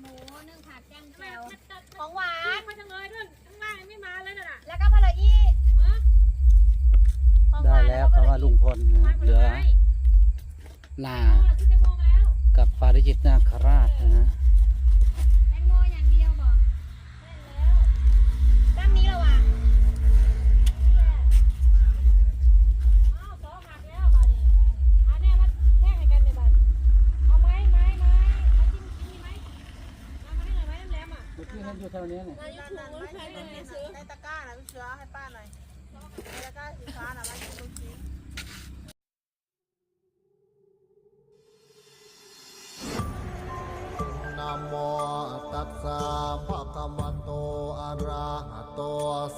หมูนึ่งผัดแกงทำไมแจ่วมันตัดของหวานี่นมาจังเลยด้วยข้างล่างยังไม่มาเลยน่ะแล้วก็พะละอี้ฮะของหได้วานแล้วก็คำพะว่าละลุอี้งพลนะมาเหลือไปนาเอาล่ะที่แตงโมมาแล้วกับปาริจิตนาคราชนะฮะ อยู่แถวนี้เนี่ยนายยูทูบมันใช้เป็นหนังสือในตะกร้านะพี่เสือให้ป้าหน่อยในตะกร้าสีฟ้านะมาอยู่ตรงนี้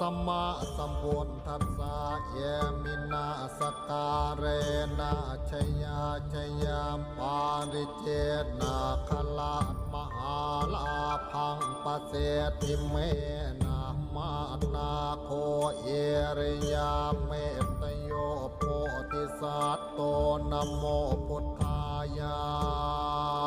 สัมมาสัมพุทธัสสะเยมินาสการเรนะชยาชยามปาริเจนะคลามหาลาพังปเสติเมนะมานาโคเอริยาเมตโยโพธิสัตโตนโมพุทธายา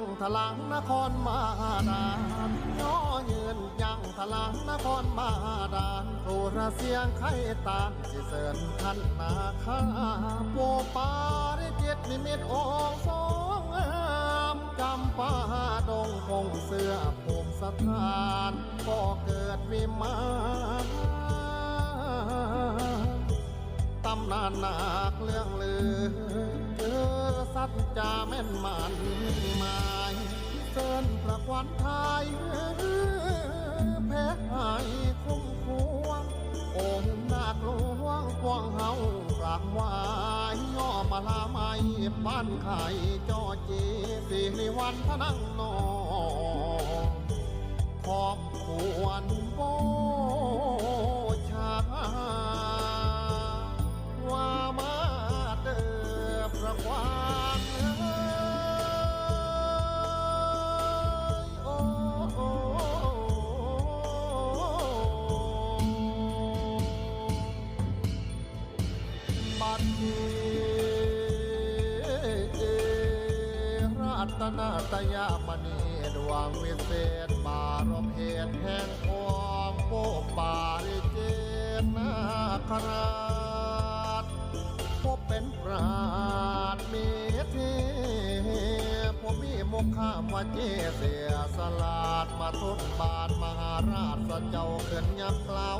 ยังทลังนครมาดานย่อเยืนยังทลังนครมาดานโทรเสียงไข่ตานสิเสริญขันนาคาโปปาริจิตนิมิตองสองงามจำปาดงคงเสื้อภูมิสถานก็เกิดวิมานตำนานหนักเรื่องลือเออ สัจจาแม่นมันหมายเสินประควันไทยแพ้หายคุ้มควงองค์นาคหลวงกวงเฮากราบไหวายย่อมาลาไม่บ้านไข่จอจีสิริวันพนังนอขอบควรโบ บัดนี้รัตนาตยามณีดวงวิเศษบารมเหตุแห่งองค์โปปาริเจนนาคราชพบเป็นปราดมีเทผมมีมุขข้ามวาเจเสียสลาดมาทุนบาทมหาราชสเจ้าเขินยับเกลา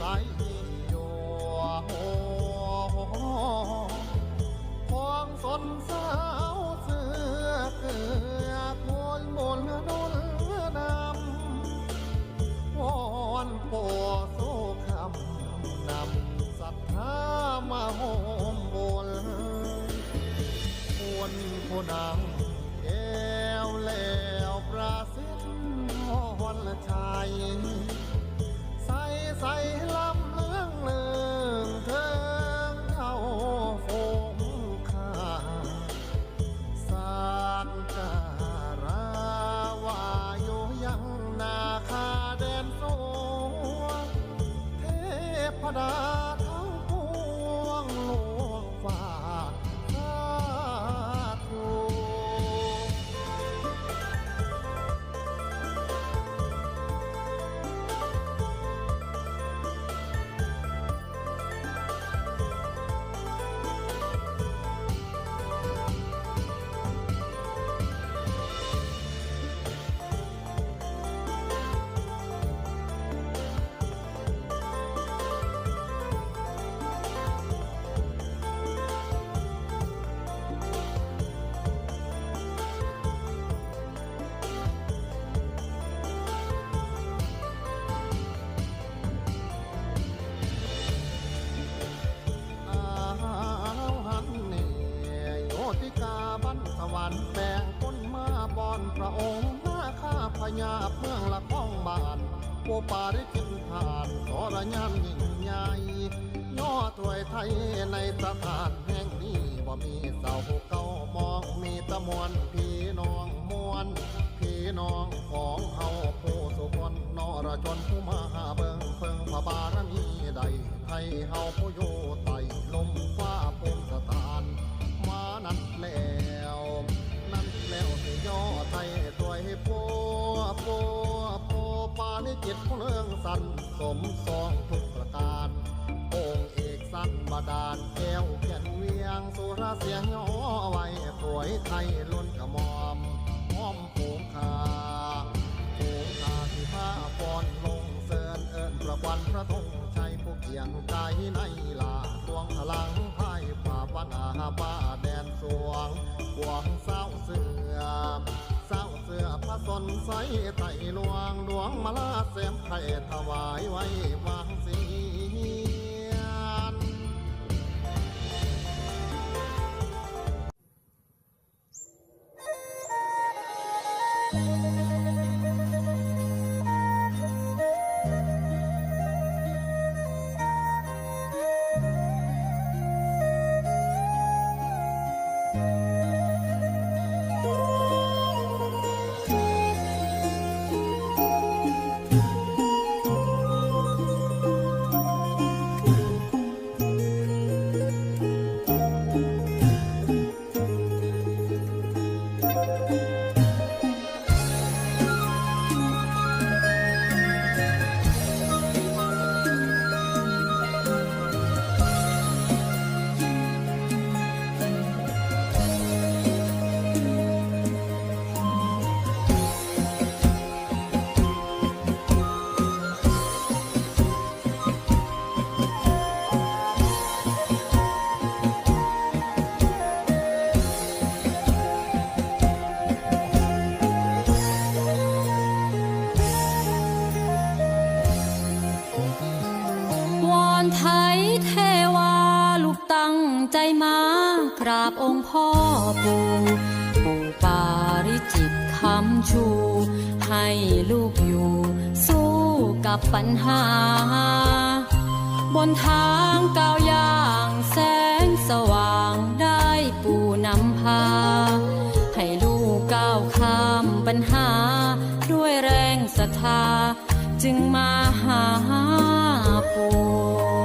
ใปาริจินทานสรยานยิ่งใหญ่ย่อถวยไทยในสถานแห่งนี้บ่มีเสาเก้ามองมีตะมวลพี่น้องมวลพี่น้องของเฮาผู้สุคนนรชนผู้มาเบิงเพิ่งพระบารมีใดไทยเฮาผู้อยู่ไตลมฟ้าภูมิสถานมานั่นแล้ว นั่นแล้วที่ย่อไทย จิตเรื่องสันสมสองทุกประการองค์เอกสั้นบาดาลแก้วเขียนเวียงสุราเสียงย่อไว้ถวยไทยล้นกระหมอมห้อมโผงคาโผงคาที่ผ้าฟอนลงเสินเอิญประวันพระธงชัยผู้เกียงกายในลาดวงพลังไพ่ฝ่าวันาบ้าแดนสวงบวงเศร้า สนใสไต่หลวงดวงมาลาเสมไข่ถวายไว้วางสี ไทยเทวาลูกตั้งใจมากราบองค์พ่อปู่ปู่ปาริจิตคำชู ให้ลูกอยู่ สู้กับปัญหา บนทางก้าวย่างแสงสว่างได้ปู่นำพา ให้ลูกก้าวข้ามปัญหา ด้วยแรงศรัทธาจึงมาหาปู่ปู่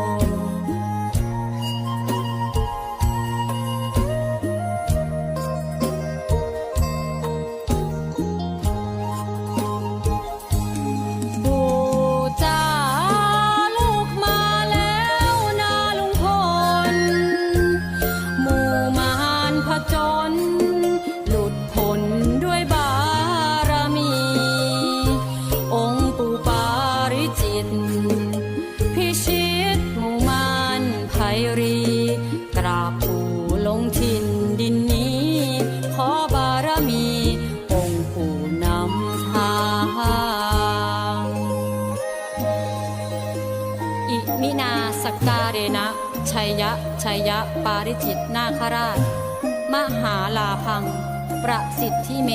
อิมนาสกาเรนะชัยยะชัยยะปาริจิตนาคราช มหาลาพัง ประสิทธิเม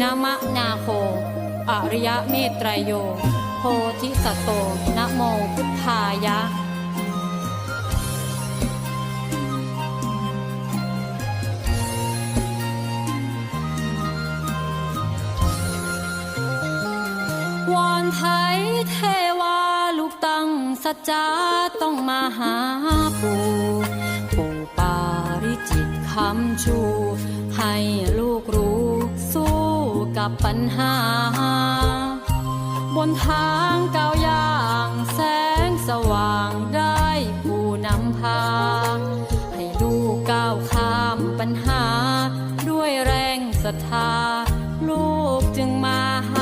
นามะนาโค อริยเมตรโย โพธิสัตโตนะโมพุทธายะวอนไทยเทว ตั้งสัจจาต้องมาหาปู่ปู่ปาริจิตคำชู ให้ลูกรู้สู้กับปัญหา บนทางก้าวย่างแสงสว่างได้ผู้นำพา ให้ลูกก้าวข้ามปัญหา ด้วยแรงศรัทธา ลูกจึงมาหา